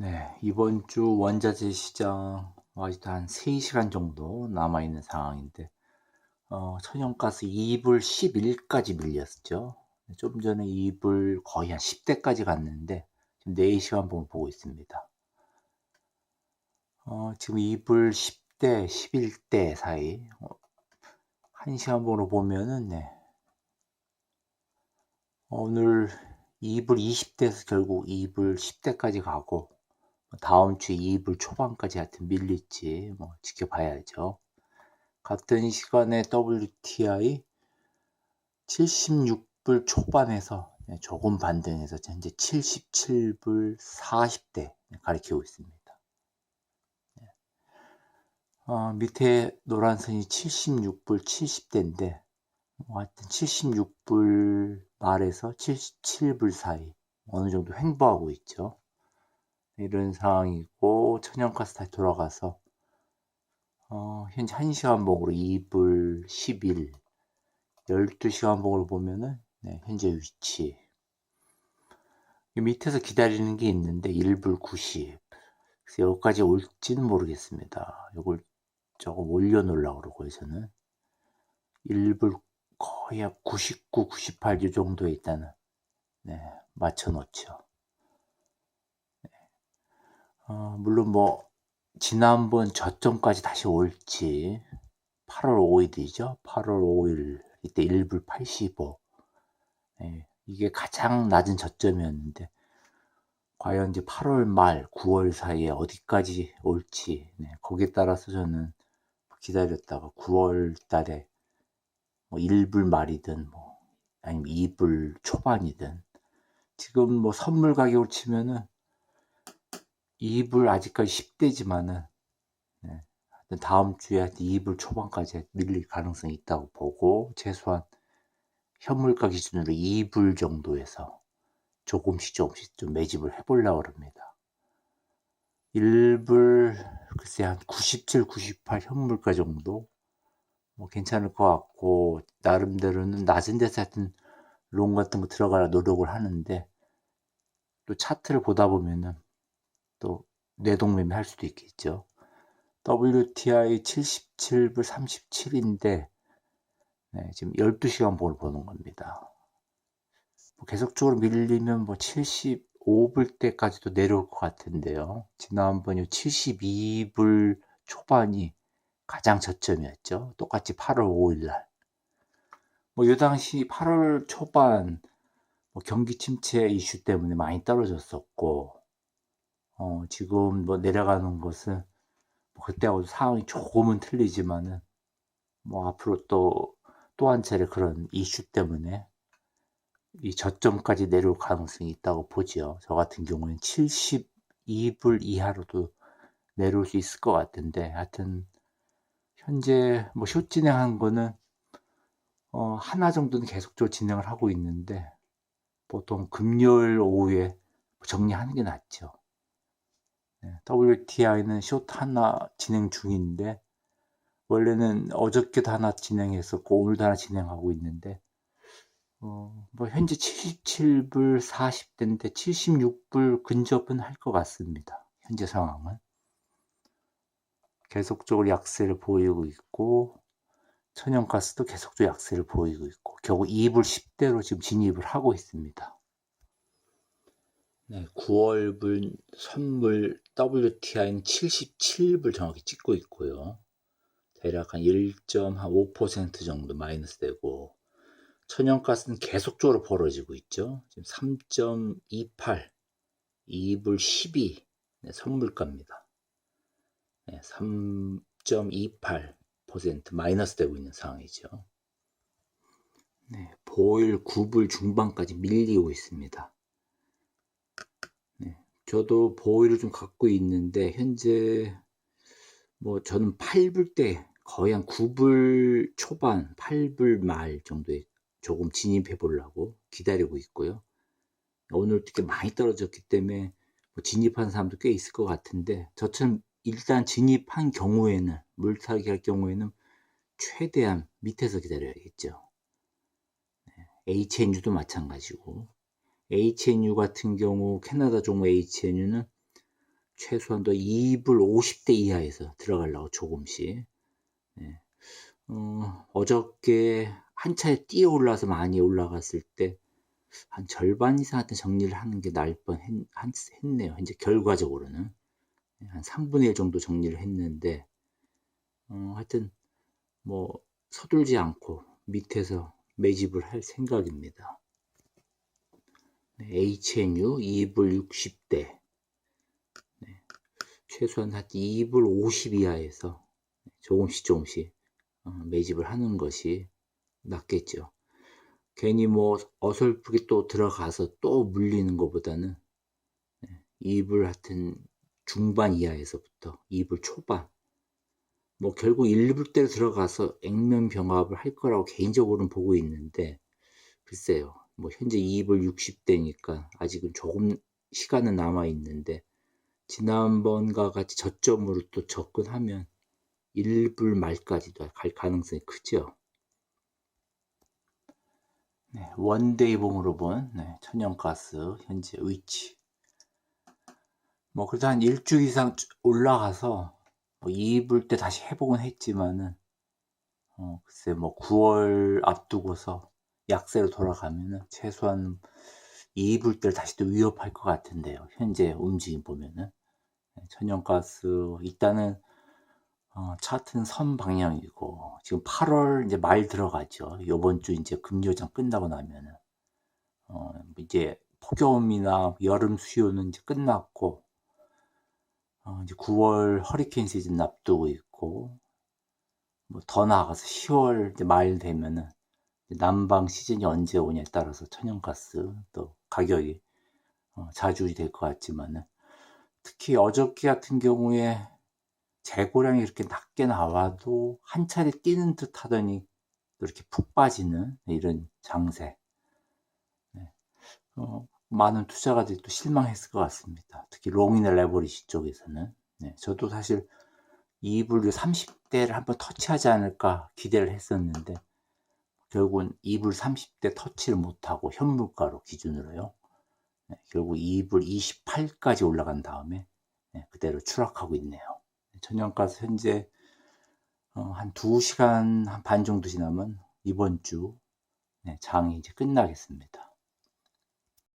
네, 이번 주 원자재 시장 아직도 한 3시간 정도 남아있는 상황인데, 어, 천연가스 2불 11까지 밀렸죠. 좀 전에 2불 거의 한 10대까지 갔는데, 지금 4시간 봉을 보고 있습니다. 어, 지금 2불 10대, 11대 사이, 어, 1시간 봉으로 보면은, 네. 오늘 2불 20대에서 결국 2불 10대까지 가고, 다음 주 2불 초반까지 하여튼 밀릴지 뭐 지켜봐야죠. 같은 시간에 WTI 76불 초반에서 네, 조금 반등해서 현재 77불 40대 가리키고 있습니다. 네. 어, 밑에 노란 선이 76불 70대인데 뭐 하여튼 76불 말에서 77불 사이 어느 정도 횡보하고 있죠. 이런 상황이고 천연가스 다시 돌아가서 어, 현재 1시간 봉으로 2불 10일 12시간 봉으로 보면은 네, 현재 위치. 밑에서 기다리는 게 있는데 1불 90 그래서 여기까지 올지는 모르겠습니다. 이걸 조금 올려놓으려고 그러고요 저는. 1불 거의 99, 98 이 정도에 있다는 네, 맞춰 놓죠 어, 물론 뭐 지난번 저점까지 다시 올지 8월 5일이죠. 8월 5일 이때 1불 85 네, 이게 가장 낮은 저점이었는데 과연 이제 8월 말 9월 사이에 어디까지 올지 네, 거기에 따라서 저는 기다렸다가 9월 달에 뭐 1불 말이든 뭐 아니면 2불 초반이든 지금 뭐 선물 가격을 치면은 2불 아직까지 10대지만은 네, 다음 주에 2불 초반까지 밀릴 가능성이 있다고 보고 최소한 현물가 기준으로 2불 정도에서 조금씩 조금씩 좀 매집을 해보려고 합니다. 1불 글쎄 한 97, 98 현물가 정도 뭐 괜찮을 것 같고 나름대로는 낮은 데서 하여튼 롱 같은 거 들어가라 노력을 하는데 또 차트를 보다 보면은 또 뇌동매매 할 수도 있겠죠. WTI 77불 37인데 네, 지금 12시간 봉을 보는 겁니다. 뭐 계속적으로 밀리면 뭐 75불 때까지도 내려올 것 같은데요. 지난번에 72불 초반이 가장 저점이었죠. 똑같이 8월 5일 날. 뭐이 당시 8월 초반 뭐 경기 침체 이슈 때문에 많이 떨어졌었고 어, 지금 뭐 내려가는 것은 뭐 그때하고 상황이 조금은 틀리지만은 뭐 앞으로 또 또 한 차례 그런 이슈 때문에 이 저점까지 내려올 가능성이 있다고 보죠. 저 같은 경우는 72불 이하로도 내려올 수 있을 것 같은데 하여튼 현재 뭐쇼 진행한 거는 어, 하나 정도는 계속적으로 진행을 하고 있는데 보통 금요일 오후에 정리하는 게 낫죠. WTI는 숏 하나 진행 중인데 원래는 어저께도 하나 진행했었고 오늘도 하나 진행하고 있는데 어, 뭐 현재 77불 40대인데 76불 근접은 할 것 같습니다. 현재 상황은 계속적으로 약세를 보이고 있고 천연가스도 계속적으로 약세를 보이고 있고 결국 2불 10대로 지금 진입을 하고 있습니다. 네, 9월분 선물 WTI는 77불 정확히 찍고 있고요. 대략 한 1.5% 정도 마이너스 되고 천연가스는 계속적으로 벌어지고 있죠. 지금 3.28 2불 12 네, 선물가입니다. 네, 3.28% 마이너스 되고 있는 상황이죠. 네, 보일 9불 중반까지 밀리고 있습니다. 저도 보이를 좀 갖고 있는데 현재 뭐 저는 8불 때 거의 한 9불 초반 8불 말 정도에 조금 진입해 보려고 기다리고 있고요. 오늘 이렇게 많이 떨어졌기 때문에 뭐 진입한 사람도 꽤 있을 것 같은데 저처럼 일단 진입한 경우에는 물타기 할 경우에는 최대한 밑에서 기다려야겠죠. HNU도 마찬가지고 HNU 같은 경우 캐나다 종목 HNU는 최소한도 2불 50대 이하에서 들어가려고 조금씩. 네. 어, 어저께 한 차에 뛰어 올라서 많이 올라갔을 때 한 절반 이상한테 정리를 하는 게 나을 뻔 했, 했네요. 이제 결과적으로는. 한 3분의 1 정도 정리를 했는데, 어, 하여튼, 뭐, 서둘지 않고 밑에서 매집을 할 생각입니다. 네, HNU 2불 60대. 네, 최소한 한 2불 50 이하에서 조금씩 조금씩 어, 매집을 하는 것이 낫겠죠. 괜히 뭐 어설프게 또 들어가서 또 물리는 것보다는 2불 하여튼 중반 이하에서부터 2불 초반 뭐 결국 1불대로 들어가서 액면 병합을 할 거라고 개인적으로는 보고 있는데 글쎄요 뭐 현재 2불 60대니까 아직은 조금 시간은 남아 있는데 지난번과 같이 저점으로 또 접근하면 1불 말까지도 갈 가능성이 크죠. 네, 원데이 봉으로 본 네, 천연가스 현재 위치. 뭐 그래도 한 일주 이상 올라가서 뭐 2불 때 다시 회복은 했지만은 어, 글쎄 뭐 9월 앞두고서 약세로 돌아가면은 최소한 2불 때를 다시 또 위협할 것 같은데요. 현재 움직임 보면은 네, 천연가스 일단은 어, 차트는 선 방향이고 지금 8월 이제 말 들어가죠. 이번 주 이제 금요장 끝나고 나면은 어, 이제 폭염이나 여름 수요는 이제 끝났고 어, 이제 9월 허리케인 시즌 앞두고 있고 뭐 더 나아가서 10월 이제 말 되면은 난방 시즌이 언제 오냐에 따라서 천연가스 또 가격이 어, 자주이 될것 같지만은 특히 어저께 같은 경우에 재고량이 이렇게 낮게 나와도 한 차례 뛰는 듯 하더니 이렇게 푹 빠지는 이런 장세. 네. 어, 많은 투자가들이 또 실망했을 것 같습니다. 특히 롱이나 레버리시 쪽에서는. 네. 저도 사실 2불 30대를 한번 터치하지 않을까 기대를 했었는데 결국은 2불 30대 터치를 못하고 현물가로 기준으로요. 네. 결국 2불 28까지 올라간 다음에 네. 그대로 추락하고 있네요. 천연가스 현재 어, 한 2시간 반 정도 지나면 이번 주 네, 장이 이제 끝나겠습니다.